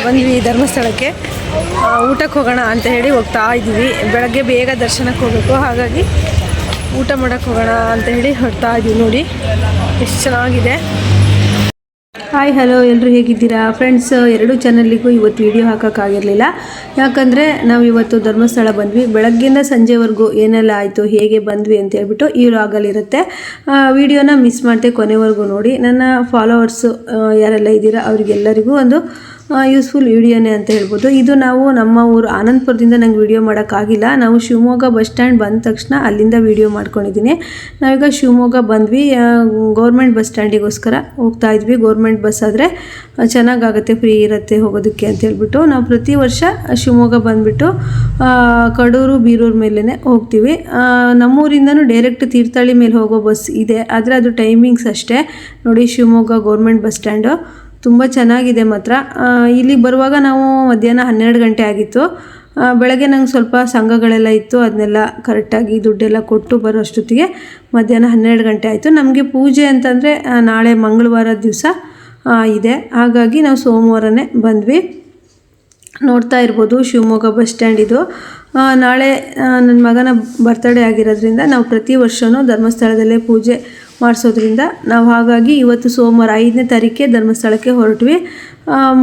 ಬಂದ್ವಿ ಧರ್ಮಸ್ಥಳಕ್ಕೆ. ಊಟಕ್ಕೆ ಹೋಗೋಣ ಅಂತ ಹೇಳಿ ಹೋಗ್ತಾ ಇದ್ದೀವಿ. ಬೆಳಗ್ಗೆ ಬೇಗ ದರ್ಶನಕ್ಕೆ ಹೋಗಬೇಕು. ಹಾಗಾಗಿ ಊಟ ಮಾಡೋಕ್ಕೆ ಹೋಗೋಣ ಅಂತ ಹೇಳಿ ಹೊರ್ತಾ ಇದ್ದೀವಿ ನೋಡಿ. ಎಷ್ಟು ಚೆನ್ನಾಗಿದೆ. ಹಾಯ್ ಹಲೋ ಎಲ್ಲರೂ ಹೇಗಿದ್ದೀರಾ? ಫ್ರೆಂಡ್ಸ್ ಎರಡು ಚಾನಲ್ಲಿಗೂ ಇವತ್ತು ವಿಡಿಯೋ ಹಾಕೋಕ್ಕಾಗಿರಲಿಲ್ಲ. ಯಾಕಂದರೆ ನಾವು ಇವತ್ತು ಧರ್ಮಸ್ಥಳ ಬಂದ್ವಿ. ಬೆಳಗ್ಗಿಂದ ಸಂಜೆವರೆಗೂ ಏನೆಲ್ಲ ಆಯಿತು, ಹೇಗೆ ಬಂದ್ವಿ ಅಂತ ಹೇಳ್ಬಿಟ್ಟು ಈ ವ್ಲಾಗಲ್ಲಿರುತ್ತೆ ವಿಡಿಯೋನ ಮಿಸ್ ಮಾಡದೆ ಕೊನೆವರೆಗೂ ನೋಡಿ. ನನ್ನ ಫಾಲೋವರ್ಸು ಯಾರೆಲ್ಲ ಇದ್ದೀರಾ, ಅವರಿಗೆಲ್ಲರಿಗೂ ಒಂದು ಯೂಸ್ಫುಲ್ ವಿಡಿಯೋನೇ ಅಂತ ಹೇಳ್ಬೋದು. ಇದು ನಾವು ನಮ್ಮ ಊರು ಆನಂದಪುರದಿಂದ ನಂಗೆ ವಿಡಿಯೋ ಮಾಡೋಕ್ಕಾಗಿಲ್ಲ. ನಾವು ಶಿವಮೊಗ್ಗ ಬಸ್ ಸ್ಟ್ಯಾಂಡ್ ಬಂದ ತಕ್ಷಣ ಅಲ್ಲಿಂದ ವಿಡಿಯೋ ಮಾಡ್ಕೊಂಡಿದ್ದೀನಿ. ನಾವೀಗ ಶಿವಮೊಗ್ಗ ಬಂದ್ವಿ. ಗೌರ್ಮೆಂಟ್ ಬಸ್ ಸ್ಟ್ಯಾಂಡಿಗೋಸ್ಕರ ಹೋಗ್ತಾ ಇದ್ವಿ. ಗೌರ್ಮೆಂಟ್ ಬಸ್ ಆದರೆ ಚೆನ್ನಾಗಾಗುತ್ತೆ ಫ್ರೀ ಇರುತ್ತೆ ಹೋಗೋದಕ್ಕೆ ಅಂತ ಹೇಳ್ಬಿಟ್ಟು ನಾವು ಪ್ರತಿ ವರ್ಷ ಶಿವಮೊಗ್ಗ ಬಂದುಬಿಟ್ಟು ಕಡೂರು, ಬೀರೂರು ಮೇಲೇ ಹೋಗ್ತೀವಿ. ನಮ್ಮೂರಿಂದನೂ ಡೈರೆಕ್ಟ್ ತೀರ್ಥಹಳ್ಳಿ ಮೇಲೆ ಹೋಗೋ ಬಸ್ ಇದೆ. ಆದರೆ ಅದು ಟೈಮಿಂಗ್ಸ್ ಅಷ್ಟೇ. ನೋಡಿ ಶಿವಮೊಗ್ಗ ಗೌರ್ಮೆಂಟ್ ಬಸ್ ಸ್ಟ್ಯಾಂಡು ತುಂಬ ಚೆನ್ನಾಗಿದೆ ಮಾತ್ರ. ಇಲ್ಲಿಗೆ ಬರುವಾಗ ನಾವು ಮಧ್ಯಾಹ್ನ ಹನ್ನೆರಡು ಗಂಟೆ ಆಗಿತ್ತು. ಬೆಳಗ್ಗೆ ನಂಗೆ ಸ್ವಲ್ಪ ಸಂಘಗಳೆಲ್ಲ ಇತ್ತು ಅದನ್ನೆಲ್ಲ ಕರೆಕ್ಟಾಗಿ ದುಡ್ಡೆಲ್ಲ ಕೊಟ್ಟು ಬರೋ ಅಷ್ಟೊತ್ತಿಗೆ ಮಧ್ಯಾಹ್ನ ಹನ್ನೆರಡು ಗಂಟೆ ಆಯಿತು. ನಮಗೆ ಪೂಜೆ ಅಂತಂದರೆ ನಾಳೆ ಮಂಗಳವಾರ ದಿವಸ ಇದೆ. ಹಾಗಾಗಿ ನಾವು ಸೋಮವಾರನೇ ಬಂದ್ವಿ. ನೋಡ್ತಾ ಇರ್ಬೋದು ಶಿವಮೊಗ್ಗ ಬಸ್ ಸ್ಟ್ಯಾಂಡ್ ಇದು. ನಾಳೆ ನನ್ನ ಮಗನ ಬರ್ತಡೇ ಆಗಿರೋದ್ರಿಂದ ನಾವು ಪ್ರತಿ ವರ್ಷವೂ ಧರ್ಮಸ್ಥಳದಲ್ಲೇ ಪೂಜೆ ಮಾಡಿಸೋದ್ರಿಂದ ನಾವು ಹಾಗಾಗಿ ಇವತ್ತು ಸೋಮವಾರ ಐದನೇ ತಾರೀಕೆ ಧರ್ಮಸ್ಥಳಕ್ಕೆ ಹೊರಟ್ವಿ.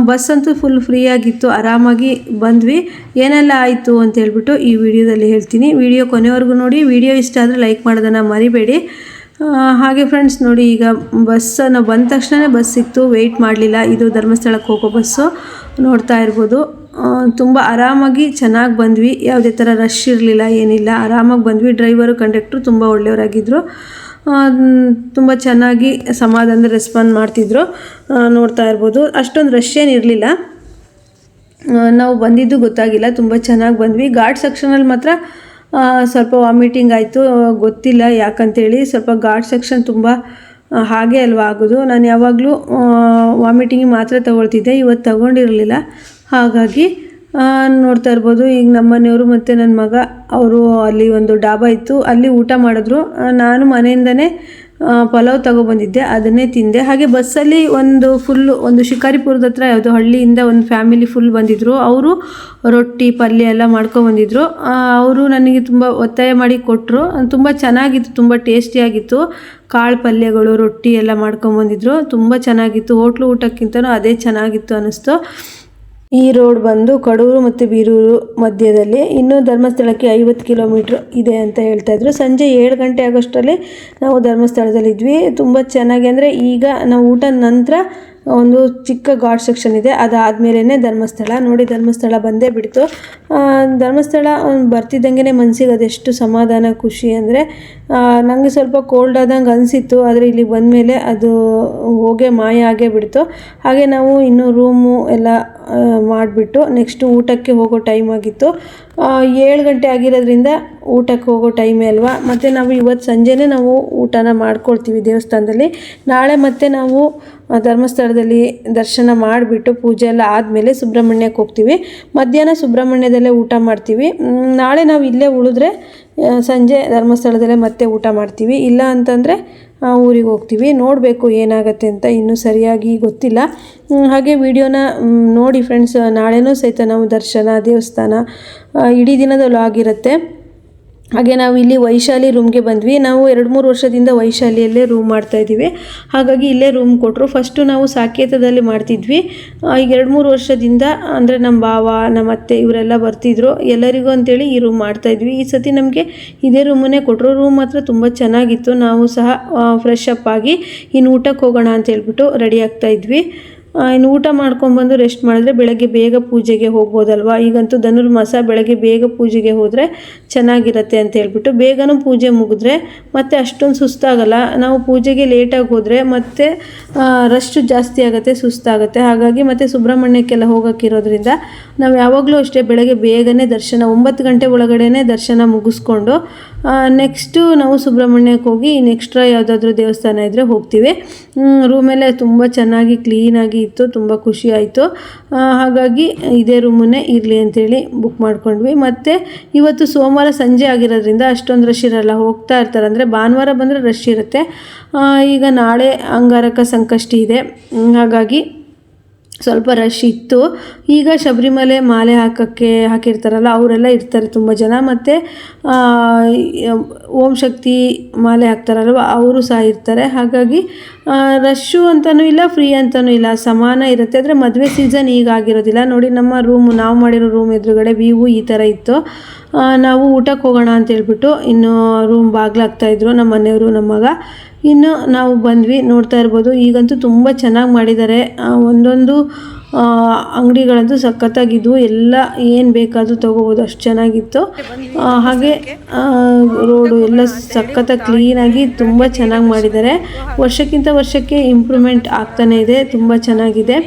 ಬಸ್ ಅಂತೂ ಫುಲ್ ಫ್ರೀ ಆಗಿತ್ತು, ಆರಾಮಾಗಿ ಬಂದ್ವಿ. ಏನೆಲ್ಲ ಆಯಿತು ಅಂತ ಹೇಳ್ಬಿಟ್ಟು ಈ ವಿಡಿಯೋದಲ್ಲಿ ಹೇಳ್ತೀನಿ. ವಿಡಿಯೋ ಕೊನೆವರೆಗೂ ನೋಡಿ, ವಿಡಿಯೋ ಇಷ್ಟ ಆದರೆ ಲೈಕ್ ಮಾಡೋದನ್ನು ಮರಿಬೇಡಿ. ಹಾಗೆ ಫ್ರೆಂಡ್ಸ್ ನೋಡಿ, ಈಗ ಬಸ್ಸನ್ನು ಬಂದ ತಕ್ಷಣವೇ ಬಸ್ ಸಿಕ್ತು ವೆಯ್ಟ್ ಮಾಡಲಿಲ್ಲ. ಇದು ಧರ್ಮಸ್ಥಳಕ್ಕೆ ಹೋಗೋ ಬಸ್ಸು ನೋಡ್ತಾ ಇರ್ಬೋದು. ತುಂಬ ಆರಾಮಾಗಿ ಚೆನ್ನಾಗಿ ಬಂದ್ವಿ. ಯಾವುದೇ ಥರ ರಶ್ ಇರಲಿಲ್ಲ, ಏನಿಲ್ಲ. ಆರಾಮಾಗಿ ಬಂದ್ವಿ. ಡ್ರೈವರು ಕಂಡಕ್ಟ್ರು ತುಂಬ ಒಳ್ಳೆಯವರಾಗಿದ್ದರು ತುಂಬ ಚೆನ್ನಾಗಿ ಸಮಾಧಾನದ ರೆಸ್ಪಾಂಡ್ ಮಾಡ್ತಿದ್ರು. ನೋಡ್ತಾ ಇರ್ಬೋದು. ಅಷ್ಟೊಂದು ರಶ್ ಏನಿರಲಿಲ್ಲ ನಾವು ಬಂದಿದ್ದು ಗೊತ್ತಾಗಿಲ್ಲ. ತುಂಬ ಚೆನ್ನಾಗಿ ಬಂದ್ವಿ. ಘಾಟ್ ಸೆಕ್ಷನಲ್ಲಿ ಮಾತ್ರ ಸ್ವಲ್ಪ ವಾಮಿಟಿಂಗ್ ಆಯಿತು. ಗೊತ್ತಿಲ್ಲ ಯಾಕಂತೇಳಿ. ಸ್ವಲ್ಪ ಘಾಟ್ ಸೆಕ್ಷನ್ ತುಂಬ ಹಾಗೆ ಅಲ್ವಾ ಆಗೋದು. ನಾನು ಯಾವಾಗಲೂ ವಾಮಿಟಿಂಗ್ ಮಾತ್ರ ತಗೊಳ್ತಿದ್ದೆ. ಇವತ್ತು ತಗೊಂಡಿರಲಿಲ್ಲ. ಹಾಗಾಗಿ ನೋಡ್ತಾ ಇರ್ಬೋದು. ಈಗ ನಮ್ಮ ಮನೆಯವರು ಮತ್ತು ನನ್ನ ಮಗ, ಅವರು ಅಲ್ಲಿ ಒಂದು ಡಾಬಾ ಇತ್ತು. ಅಲ್ಲಿ ಊಟ ಮಾಡಿದ್ರು. ನಾನು ಮನೆಯಿಂದನೇ ಪಲಾವ್ ತಗೊಬಂದಿದ್ದೆ. ಅದನ್ನೇ ತಿಂದೆ. ಹಾಗೆ ಬಸ್ಸಲ್ಲಿ ಒಂದು ಫುಲ್ಲು ಒಂದು ಶಿಕಾರಿಪುರದ ಹತ್ರ ಯಾವುದೋ ಹಳ್ಳಿಯಿಂದ ಒಂದು ಫ್ಯಾಮಿಲಿ ಫುಲ್ ಬಂದಿದ್ದರು ಅವರು ರೊಟ್ಟಿ, ಪಲ್ಯ ಎಲ್ಲ ಮಾಡ್ಕೊಬಂದಿದ್ರು. ಅವರು ನನಗೆ ತುಂಬ ಒತ್ತಾಯ ಮಾಡಿ ಕೊಟ್ಟರು ತುಂಬ ಚೆನ್ನಾಗಿತ್ತು, ತುಂಬ ಟೇಸ್ಟಿಯಾಗಿತ್ತು ಕಾಳು ಪಲ್ಯಗಳು, ರೊಟ್ಟಿ ಎಲ್ಲ ಮಾಡ್ಕೊಂಬಂದಿದ್ರು. ತುಂಬ ಚೆನ್ನಾಗಿತ್ತು. ಹೋಟ್ಲು ಊಟಕ್ಕಿಂತನೂ ಅದೇ ಚೆನ್ನಾಗಿತ್ತು ಅನ್ನಿಸ್ತು. ಈ ರೋಡ್ ಬಂದು ಕಡೂರು ಮತ್ತು ಬೀರೂರು ಮಧ್ಯದಲ್ಲಿ ಇನ್ನು ಧರ್ಮಸ್ಥಳಕ್ಕೆ ಐವತ್ತು ಕಿಲೋಮೀಟ್ರ್ ಇದೆ ಅಂತ ಹೇಳ್ತಾ ಇದ್ರು. ಸಂಜೆ ಏಳು ಗಂಟೆ ಆಗೋಷ್ಟರಲ್ಲಿ ನಾವು ಧರ್ಮಸ್ಥಳದಲ್ಲಿದ್ವಿ ತುಂಬ ಚೆನ್ನಾಗಿ ಅಂದರೆ ಈಗ ನಾವು ಊಟ ನಂತರ ಒಂದು ಚಿಕ್ಕ ಘಾಟ್ ಸೆಕ್ಷನ್ ಇದೆ. ಅದಾದಮೇಲೆ ಧರ್ಮಸ್ಥಳ. ನೋಡಿ ಧರ್ಮಸ್ಥಳ ಬಂದೇ ಬಿಡ್ತು. ಧರ್ಮಸ್ಥಳ ಬರ್ತಿದ್ದಂಗೆ ಮನಸ್ಸಿಗೆ ಅದೆಷ್ಟು ಸಮಾಧಾನ, ಖುಷಿ ಅಂದರೆ ನನಗೆ ಸ್ವಲ್ಪ ಕೋಲ್ಡ್ ಆದಂಗೆ ಅನಿಸಿತ್ತು. ಆದರೆ ಇಲ್ಲಿ ಬಂದಮೇಲೆ ಅದು ಹೋಗೇ ಮಾಯ ಆಗೇ ಬಿಡ್ತು. ಹಾಗೆ ನಾವು ಇನ್ನೂ ರೂಮು ಎಲ್ಲ ಮಾಡಿಬಿಟ್ಟು ನೆಕ್ಸ್ಟು ಊಟಕ್ಕೆ ಹೋಗೋ ಟೈಮ್ ಆಗಿತ್ತು. ಏಳು ಗಂಟೆ ಆಗಿರೋದ್ರಿಂದ ಊಟಕ್ಕೆ ಹೋಗೋ ಟೈಮೇ ಅಲ್ವಾ? ಮತ್ತು ನಾವು ಇವತ್ತು ಸಂಜೆನೇ ನಾವು ಊಟನ ಮಾಡ್ಕೊಳ್ತೀವಿ ದೇವಸ್ಥಾನದಲ್ಲಿ. ನಾಳೆ ಮತ್ತೆ ನಾವು ಧರ್ಮಸ್ಥಳದಲ್ಲಿ ದರ್ಶನ ಮಾಡಿಬಿಟ್ಟು ಪೂಜೆ ಎಲ್ಲ ಆದಮೇಲೆ ಸುಬ್ರಹ್ಮಣ್ಯಕ್ಕೆ ಹೋಗ್ತೀವಿ. ಮಧ್ಯಾಹ್ನ ಸುಬ್ರಹ್ಮಣ್ಯದಲ್ಲೇ ಊಟ ಮಾಡ್ತೀವಿ. ನಾಳೆ ನಾವು ಇಲ್ಲೇ ಉಳಿದ್ರೆ ಸಂಜೆ ಧರ್ಮಸ್ಥಳದಲ್ಲೇ ಮತ್ತೆ ಊಟ ಮಾಡ್ತೀವಿ. ಇಲ್ಲ ಅಂತಂದರೆ ಊರಿಗೆ ಹೋಗ್ತೀವಿ. ನೋಡಬೇಕು ಏನಾಗುತ್ತೆ ಅಂತ ಇನ್ನೂ ಸರಿಯಾಗಿ ಗೊತ್ತಿಲ್ಲ. ಹಾಗೆ ವಿಡಿಯೋನ ನೋಡಿ ಫ್ರೆಂಡ್ಸ್ ನಾಳೆನೂ ಸಹಿತ ನಾವು ದರ್ಶನ, ದೇವಸ್ಥಾನ ಇಡೀ ದಿನದ ವ್ಲಾಗ್ ಹಾಗೆ ನಾವು ಇಲ್ಲಿ ವೈಶಾಲಿ ರೂಮ್ಗೆ ಬಂದ್ವಿ. ನಾವು ಎರಡು ಮೂರು ವರ್ಷದಿಂದ ವೈಶಾಲಿಯಲ್ಲೇ ರೂಮ್ ಮಾಡ್ತಾ ಇದ್ದೀವಿ. ಹಾಗಾಗಿ ಇಲ್ಲೇ ರೂಮ್ ಕೊಟ್ಟರು ಫಸ್ಟು ನಾವು ಸಾಕೇತದಲ್ಲಿ ಮಾಡ್ತಿದ್ವಿ. ಈಗ ಎರಡು ಮೂರು ವರ್ಷದಿಂದ ಅಂದರೆ ನಮ್ಮ ಭಾವ ನಮ್ಮ ಅತ್ತೆ ಇವರೆಲ್ಲ ಬರ್ತಿದ್ರು. ಎಲ್ಲರಿಗೂ ಅಂತೇಳಿ ಈ ರೂಮ್ ಮಾಡ್ತಾ ಇದ್ವಿ. ಈ ಸತಿ ನಮಗೆ ಇದೇ ರೂಮನ್ನೇ ಕೊಟ್ಟರು ರೂಮ್ ಮಾತ್ರ ತುಂಬ ಚೆನ್ನಾಗಿತ್ತು. ನಾವು ಸಹ ಫ್ರೆಶ್ ಅಪ್ ಆಗಿ ಇನ್ನು ಊಟಕ್ಕೆ ಹೋಗೋಣ ಅಂತ ಹೇಳ್ಬಿಟ್ಟು ರೆಡಿ ಆಗ್ತಾ ಇದ್ವಿ. ಇನ್ನು ಊಟ ಮಾಡ್ಕೊಂಬಂದು ರೆಸ್ಟ್ ಮಾಡಿದ್ರೆ ಬೆಳಗ್ಗೆ ಬೇಗ ಪೂಜೆಗೆ ಹೋಗ್ಬೋದಲ್ವ? ಈಗಂತೂ ಧನುರ್ಮಾಸ ಬೆಳಗ್ಗೆ ಬೇಗ ಪೂಜೆಗೆ ಹೋದರೆ ಚೆನ್ನಾಗಿರತ್ತೆ ಅಂತ ಹೇಳ್ಬಿಟ್ಟು ಬೇಗನೂ ಪೂಜೆ ಮುಗಿದ್ರೆ ಮತ್ತೆ ಅಷ್ಟೊಂದು ಸುಸ್ತಾಗಲ್ಲ. ನಾವು ಪೂಜೆಗೆ ಲೇಟಾಗಿ ಹೋದರೆ ಮತ್ತೆ ರಶ್ ಜಾಸ್ತಿ ಆಗುತ್ತೆ, ಸುಸ್ತಾಗುತ್ತೆ. ಹಾಗಾಗಿ ಮತ್ತೆ ಸುಬ್ರಹ್ಮಣ್ಯಕ್ಕೆಲ್ಲ ಹೋಗೋಕ್ಕಿರೋದ್ರಿಂದ ನಾವು ಯಾವಾಗಲೂ ಅಷ್ಟೇ ಬೆಳಗ್ಗೆ ಬೇಗನೆ ದರ್ಶನ, ಒಂಬತ್ತು ಗಂಟೆ ಒಳಗಡೆನೆ ದರ್ಶನ ಮುಗಿಸ್ಕೊಂಡು ನೆಕ್ಸ್ಟು ನಾವು ಸುಬ್ರಹ್ಮಣ್ಯಕ್ಕೆ ಹೋಗಿ ನೆಕ್ಸ್ಟ್ ಯಾವುದಾದ್ರೂ ದೇವಸ್ಥಾನ ಇದ್ದರೆ ಹೋಗ್ತೀವಿ. ರೂಮೆಲ್ಲ ತುಂಬ ಚೆನ್ನಾಗಿ ಕ್ಲೀನಾಗಿ ಇತ್ತು, ತುಂಬ ಖುಷಿ ಆಯಿತು. ಹಾಗಾಗಿ ಇದೇ ರೂಮನ್ನೇ ಇರಲಿ ಅಂತೇಳಿ ಬುಕ್ ಮಾಡ್ಕೊಂಡ್ವಿ. ಮತ್ತು ಇವತ್ತು ಸೋಮವಾರ ಸಂಜೆ ಆಗಿರೋದ್ರಿಂದ ಅಷ್ಟೊಂದು ರಶ್ ಇರೋಲ್ಲ, ಹೋಗ್ತಾ ಇರ್ತಾರೆ. ಅಂದರೆ ಭಾನುವಾರ ಬಂದರೆ ರಶ್ ಇರುತ್ತೆ. ಈಗ ನಾಳೆ ಅಂಗಾರಕ ಸಂಕಷ್ಟಿ ಇದೆ. ಹಾಗಾಗಿ ಸ್ವಲ್ಪ ರಶ್ ಇತ್ತು. ಈಗ ಶಬರಿಮಲೆ ಮಾಲೆ ಹಾಕೋಕ್ಕೆ ಹಾಕಿರ್ತಾರಲ್ಲ, ಅವರೆಲ್ಲ ಇರ್ತಾರೆ ತುಂಬ ಜನ. ಮತ್ತು ಓಂ ಶಕ್ತಿ ಮಾಲೆ ಹಾಕ್ತಾರಲ್ವ, ಅವರು ಸಹ ಇರ್ತಾರೆ. ಹಾಗಾಗಿ ರಶ್ಶು ಅಂತಲೂ ಇಲ್ಲ ಫ್ರೀ ಅಂತಲೂ ಇಲ್ಲ. ಸಮಾನ ಇರುತ್ತೆ. ಆದರೆ ಮದುವೆ ಸೀಸನ್ ಈಗ ಆಗಿರೋದಿಲ್ಲ. ನೋಡಿ, ನಮ್ಮ ರೂಮು ನಾವು ಮಾಡಿರೋ ರೂಮ್ ಎದುರುಗಡೆ ವ್ಯೂವು ಈ ಥರ ಇತ್ತು. ನಾವು ಊಟಕ್ಕೆ ಹೋಗೋಣ ಅಂತ ಹೇಳ್ಬಿಟ್ಟು ಇನ್ನು ರೂಮ್ ಬಾಗ್ಲಾಗ್ತಾಯಿದ್ರು ನಮ್ಮ ಮನೆಯವರು, ನಮ್ಮ ಮಗ. ಇನ್ನು ನಾವು ಬಂದ್ವಿ, ನೋಡ್ತಾ ಇರ್ಬೋದು. ಈಗಂತೂ ತುಂಬ ಚೆನ್ನಾಗಿ ಮಾಡಿದ್ದಾರೆ ಒಂದೊಂದು ಅಂಗಡಿಗಳಂತೂ ಸಖತ್ತಾಗಿದ್ವು. ಎಲ್ಲ ಏನು ಬೇಕಾದರೂ ತೊಗೋಬೋದು, ಅಷ್ಟು ಚೆನ್ನಾಗಿತ್ತು. ಹಾಗೆ ರೋಡು ಎಲ್ಲ ಸಖತ್ತಾಗಿ ಕ್ಲೀನಾಗಿ ತುಂಬ ಚೆನ್ನಾಗಿ ಮಾಡಿದ್ದಾರೆ ವರ್ಷಕ್ಕಿಂತ ವರ್ಷಕ್ಕೆ ಇಂಪ್ರೂವ್ಮೆಂಟ್ ಆಗ್ತಾನೇ ಇದೆ, ತುಂಬ ಚೆನ್ನಾಗಿದೆ.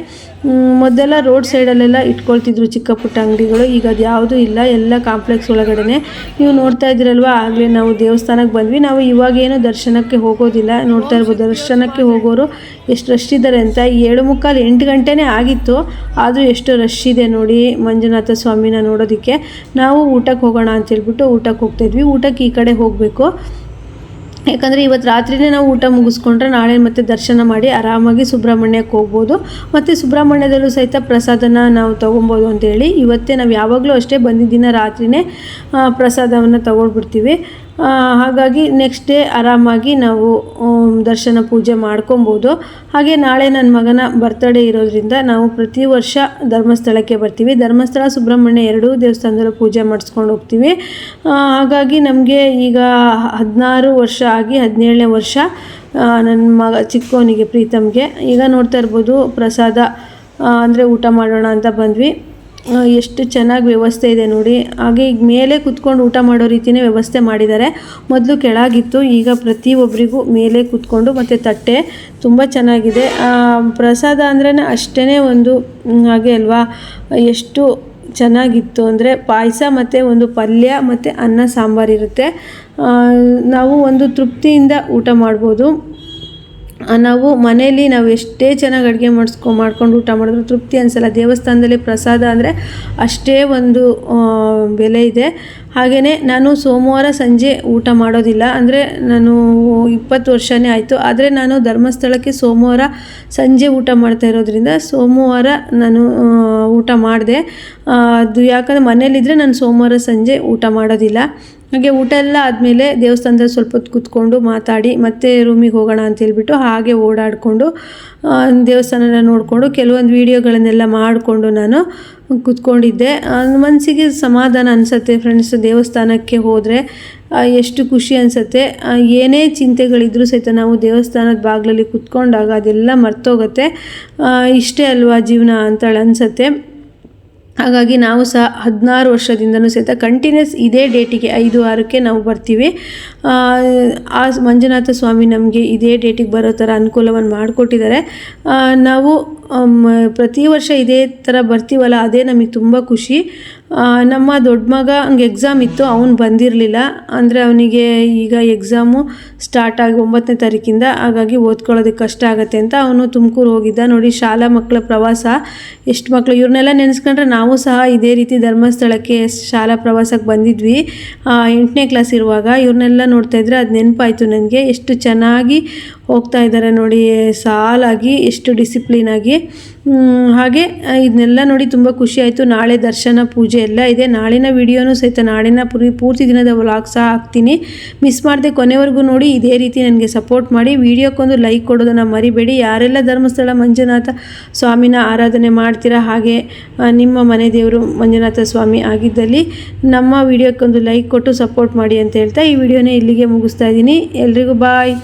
ಮೊದಲೆಲ್ಲ ರೋಡ್ ಸೈಡಲ್ಲೆಲ್ಲ ಇಟ್ಕೊಳ್ತಿದ್ರು ಚಿಕ್ಕ ಪುಟ್ಟ ಅಂಗಡಿಗಳು. ಈಗ ಅದು ಯಾವುದೂ ಇಲ್ಲ. ಎಲ್ಲ ಕಾಂಪ್ಲೆಕ್ಸ್ ಒಳಗಡೆ ನೀವು ನೋಡ್ತಾ ಇದ್ದೀರಲ್ವ? ಆಗಲೇ ನಾವು ದೇವಸ್ಥಾನಕ್ಕೆ ಬಂದ್ವಿ. ನಾವು ಇವಾಗೇನು ದರ್ಶನಕ್ಕೆ ಹೋಗೋದಿಲ್ಲ. ನೋಡ್ತಾ ಇರ್ಬೋದು, ದರ್ಶನಕ್ಕೆ ಹೋಗೋರು ಎಷ್ಟು ರಶ್ ಇದ್ದಾರೆ ಅಂತ. ಏಳು ಮುಕ್ಕಾಲು ಎಂಟು ಗಂಟೆನೇ ಆಗಿತ್ತು. ಆದರೂ ಎಷ್ಟು ರಶ್ ಇದೆ ನೋಡಿ ಮಂಜುನಾಥ ಸ್ವಾಮಿನ ನೋಡೋದಕ್ಕೆ. ನಾವು ಊಟಕ್ಕೆ ಹೋಗೋಣ ಅಂತ ಹೇಳ್ಬಿಟ್ಟು ಊಟಕ್ಕೆ ಹೋಗ್ತಾಯಿದ್ವಿ ಊಟಕ್ಕೆ ಈ ಕಡೆ ಹೋಗಬೇಕು. ಯಾಕಂದರೆ ಇವತ್ತು ರಾತ್ರಿನೇ ನಾವು ಊಟ ಮುಗಿಸ್ಕೊಂಡ್ರೆ ನಾಳೆ ಮತ್ತೆ ದರ್ಶನ ಮಾಡಿ ಆರಾಮಾಗಿ ಸುಬ್ರಹ್ಮಣ್ಯಕ್ಕೆ ಹೋಗ್ಬೋದು. ಮತ್ತು ಸುಬ್ರಹ್ಮಣ್ಯದಲ್ಲೂ ಸಹಿತ ಪ್ರಸಾದನ ನಾವು ತೊಗೊಬೋದು ಅಂತೇಳಿ ಇವತ್ತೇ ನಾವು ಯಾವಾಗಲೂ ಅಷ್ಟೇ ಬಂದಿದ್ದಿನ ರಾತ್ರಿನೇ ಪ್ರಸಾದವನ್ನು ತೊಗೊಂಡ್ಬಿಡ್ತೀವಿ ಹಾಗಾಗಿ ನೆಕ್ಸ್ಟ್ ಡೇ ಆರಾಮಾಗಿ ನಾವು ದರ್ಶನ ಪೂಜೆ ಮಾಡ್ಕೊಬೋದು. ಹಾಗೆ ನಾಳೆ ನನ್ನ ಮಗನ ಬರ್ತಡೇ ಇರೋದ್ರಿಂದ ನಾವು ಪ್ರತಿ ವರ್ಷ ಧರ್ಮಸ್ಥಳಕ್ಕೆ ಬರ್ತೀವಿ. ಧರ್ಮಸ್ಥಳ ಸುಬ್ರಹ್ಮಣ್ಯ ಎರಡೂ ದೇವಸ್ಥಾನದಲ್ಲೂ ಪೂಜೆ ಮಾಡಿಸ್ಕೊಂಡು ಹೋಗ್ತೀವಿ. ಹಾಗಾಗಿ ನಮಗೆ ಈಗ ಹದಿನಾರು ವರ್ಷ ಆಗಿ ಹದಿನೇಳನೇ ವರ್ಷ ನನ್ನ ಮಗ ಚಿಕ್ಕವನಿಗೆ ಪ್ರೀತಮ್ಗೆ. ಈಗ ನೋಡ್ತಾ ಇರ್ಬೋದು ಪ್ರಸಾದ ಅಂದರೆ ಊಟ ಮಾಡೋಣ ಅಂತ ಬಂದ್ವಿ. ಎಷ್ಟು ಚೆನ್ನಾಗಿ ವ್ಯವಸ್ಥೆ ಇದೆ ನೋಡಿ. ಹಾಗೆ ಈಗ ಮೇಲೆ ಕುತ್ಕೊಂಡು ಊಟ ಮಾಡೋ ರೀತಿಯೇ ವ್ಯವಸ್ಥೆ ಮಾಡಿದ್ದಾರೆ. ಮೊದಲು ಕೆಳಗಿತ್ತು, ಈಗ ಪ್ರತಿಯೊಬ್ಬರಿಗೂ ಮೇಲೆ ಕುತ್ಕೊಂಡು ಮತ್ತು ತಟ್ಟೆ ತುಂಬ ಚೆನ್ನಾಗಿದೆ. ಪ್ರಸಾದ ಅಂದ್ರೆ ಅಷ್ಟೇ ಒಂದು ಹಾಗೆ ಅಲ್ವಾ? ಎಷ್ಟು ಚೆನ್ನಾಗಿತ್ತು ಅಂದರೆ ಪಾಯಸ ಮತ್ತು ಒಂದು ಪಲ್ಯ ಮತ್ತು ಅನ್ನ ಸಾಂಬಾರು ಇರುತ್ತೆ. ನಾವು ಒಂದು ತೃಪ್ತಿಯಿಂದ ಊಟ ಮಾಡ್ಬೋದು. ನಾವು ಮನೆಯಲ್ಲಿ ನಾವು ಎಷ್ಟೇ ಚೆನ್ನಾಗಿ ಅಡುಗೆ ಮಾಡಿಸ್ಕೊ, ಮಾಡ್ಕೊಂಡು ಊಟ ಮಾಡಿದ್ರು ತೃಪ್ತಿ ಅನಿಸಲ್ಲ. ದೇವಸ್ಥಾನದಲ್ಲಿ ಪ್ರಸಾದ ಅಂದರೆ ಅಷ್ಟೇ ಒಂದು ಬೆಲೆ ಇದೆ. ಹಾಗೆಯೇ ನಾನು ಸೋಮವಾರ ಸಂಜೆ ಊಟ ಮಾಡೋದಿಲ್ಲ. ಅಂದರೆ ನಾನು ಇಪ್ಪತ್ತು ವರ್ಷವೇ ಆಯಿತು. ಆದರೆ ನಾನು ಧರ್ಮಸ್ಥಳಕ್ಕೆ ಸೋಮವಾರ ಸಂಜೆ ಊಟ ಮಾಡ್ತಾ ಇರೋದ್ರಿಂದ ಸೋಮವಾರ ನಾನು ಊಟ ಮಾಡಿದೆ. ಅದು ಯಾಕಂದರೆ ಮನೇಲಿದ್ದರೆ ನಾನು ಸೋಮವಾರ ಸಂಜೆ ಊಟ ಮಾಡೋದಿಲ್ಲ. ಹಾಗೆ ಊಟ ಎಲ್ಲ ಆದಮೇಲೆ ದೇವಸ್ಥಾನದಲ್ಲಿ ಸ್ವಲ್ಪ ಹೊತ್ತು ಕೂತ್ಕೊಂಡು ಮಾತಾಡಿ ಮತ್ತೆ ರೂಮಿಗೆ ಹೋಗೋಣ ಅಂತ ಹೇಳ್ಬಿಟ್ಟು ಹಾಗೆ ಓಡಾಡಿಕೊಂಡು ದೇವಸ್ಥಾನನ ನೋಡಿಕೊಂಡು ಕೆಲವೊಂದು ವೀಡಿಯೋಗಳನ್ನೆಲ್ಲ ಮಾಡಿಕೊಂಡು ನಾನು ಕೂತ್ಕೊಂಡಿದ್ದೆ. ಮನಸ್ಸಿಗೆ ಸಮಾಧಾನ ಅನಿಸುತ್ತೆ ಫ್ರೆಂಡ್ಸ್ ದೇವಸ್ಥಾನಕ್ಕೆ ಹೋದರೆ ಎಷ್ಟು ಖುಷಿ ಅನಿಸುತ್ತೆ. ಏನೇ ಚಿಂತೆಗಳಿದ್ರೂ ಸಹಿತ ನಾವು ದೇವಸ್ಥಾನದ ಬಾಗಿಲಲ್ಲಿ ಕುತ್ಕೊಂಡಾಗ ಅದೆಲ್ಲ ಮರ್ತೋಗುತ್ತೆ. ಇಷ್ಟೇ ಅಲ್ವಾ ಜೀವನ ಅಂತೇಳಿ ಅನಿಸುತ್ತೆ. ಹಾಗಾಗಿ ನಾವು ಸಹ ಹದಿನಾರು ವರ್ಷದಿಂದನೂ ಸಹಿತ ಕಂಟಿನ್ಯೂಸ್ ಇದೇ ಡೇಟಿಗೆ ಐದು ಆರಕ್ಕೆ ನಾವು ಬರ್ತೀವಿ. ಆ, ಮಂಜುನಾಥ ಸ್ವಾಮಿ ನಮಗೆ ಇದೇ ಡೇಟಿಗೆ ಬರೋ ಥರ ಅನುಕೂಲವನ್ನು ಮಾಡಿಕೊಟ್ಟಿದ್ದಾರೆ. ನಾವು ಪ್ರತಿ ವರ್ಷ ಇದೇ ಥರ ಬರ್ತೀವಲ್ಲ ಅದೇ ನಮಗೆ ತುಂಬ ಖುಷಿ. ನಮ್ಮ ದೊಡ್ಡ ಮಗ ಹಂಗೆ ಎಕ್ಸಾಮ್ ಇತ್ತು ಅವನು ಬಂದಿರಲಿಲ್ಲ. ಅಂದರೆ ಅವನಿಗೆ ಈಗ ಎಕ್ಸಾಮು ಸ್ಟಾರ್ಟ್ ಆಗಿ ಒಂಬತ್ತನೇ ತಾರೀಕಿಂದ ಹಾಗಾಗಿ ಓದ್ಕೊಳ್ಳೋದಕ್ಕೆ ಕಷ್ಟ ಆಗುತ್ತೆ ಅಂತ ಅವನು ತುಮಕೂರು ಹೋಗಿದ್ದ. ನೋಡಿ ಶಾಲಾ ಮಕ್ಕಳ ಪ್ರವಾಸ ಎಷ್ಟು ಮಕ್ಕಳು ಇವ್ರನ್ನೆಲ್ಲ ನೆನೆಸ್ಕೊಂಡ್ರೆ ನಾವು ಸಹ ಇದೇ ರೀತಿ ಧರ್ಮಸ್ಥಳಕ್ಕೆ ಶಾಲಾ ಪ್ರವಾಸಕ್ಕೆ ಬಂದಿದ್ವಿ. ಎಂಟನೇ ಕ್ಲಾಸ್ ಇರುವಾಗ ಇವ್ರನ್ನೆಲ್ಲ ನೋಡ್ತಾ ಇದ್ರೆ ಅದು ನೆನಪಾಯಿತು ನನಗೆ. ಎಷ್ಟು ಚೆನ್ನಾಗಿ ಹೋಗ್ತಾ ಇದ್ದಾರೆ ನೋಡಿ ಸಾಲಾಗಿ ಎಷ್ಟು ಡಿಸಿಪ್ಲಿನ್ ಆಗಿ. ಮ್, ಹಾಗೆ ಇದನ್ನೆಲ್ಲ ನೋಡಿ ತುಂಬ ಖುಷಿ ಆಯಿತು. ನಾಳೆ ದರ್ಶನ ಪೂಜೆ ಎಲ್ಲ ಇದೆ. ನಾಳಿನ ವಿಡಿಯೋನೂ ಸಹಿತ ನಾಳಿನ ಪೂರಿ ಪೂರ್ತಿ ದಿನದ ವ್ಲಾಗ್ ಸಹ ಹಾಕ್ತೀನಿ. ಮಿಸ್ ಮಾಡದೆ ಕೊನೆವರೆಗೂ ನೋಡಿ, ಇದೇ ರೀತಿ ನನಗೆ ಸಪೋರ್ಟ್ ಮಾಡಿ. ವಿಡಿಯೋಕ್ಕೊಂದು ಲೈಕ್ ಕೊಡೋದನ್ನು ಮರಿಬೇಡಿ. ಯಾರೆಲ್ಲ ಧರ್ಮಸ್ಥಳ ಮಂಜುನಾಥ ಸ್ವಾಮಿನ ಆರಾಧನೆ ಮಾಡ್ತೀರಾ, ಹಾಗೆ ನಿಮ್ಮ ಮನೆ ದೇವರು ಮಂಜುನಾಥ ಸ್ವಾಮಿ ಆಗಿದ್ದಲ್ಲಿ, ನಮ್ಮ ವಿಡಿಯೋಕ್ಕೊಂದು ಲೈಕ್ ಕೊಟ್ಟು ಸಪೋರ್ಟ್ ಮಾಡಿ ಅಂತ ಹೇಳ್ತಾ ಈ ವಿಡಿಯೋನೇ ಇಲ್ಲಿಗೆ ಮುಗಿಸ್ತಾ ಇದ್ದೀನಿ. ಎಲ್ರಿಗೂ ಬಾಯ್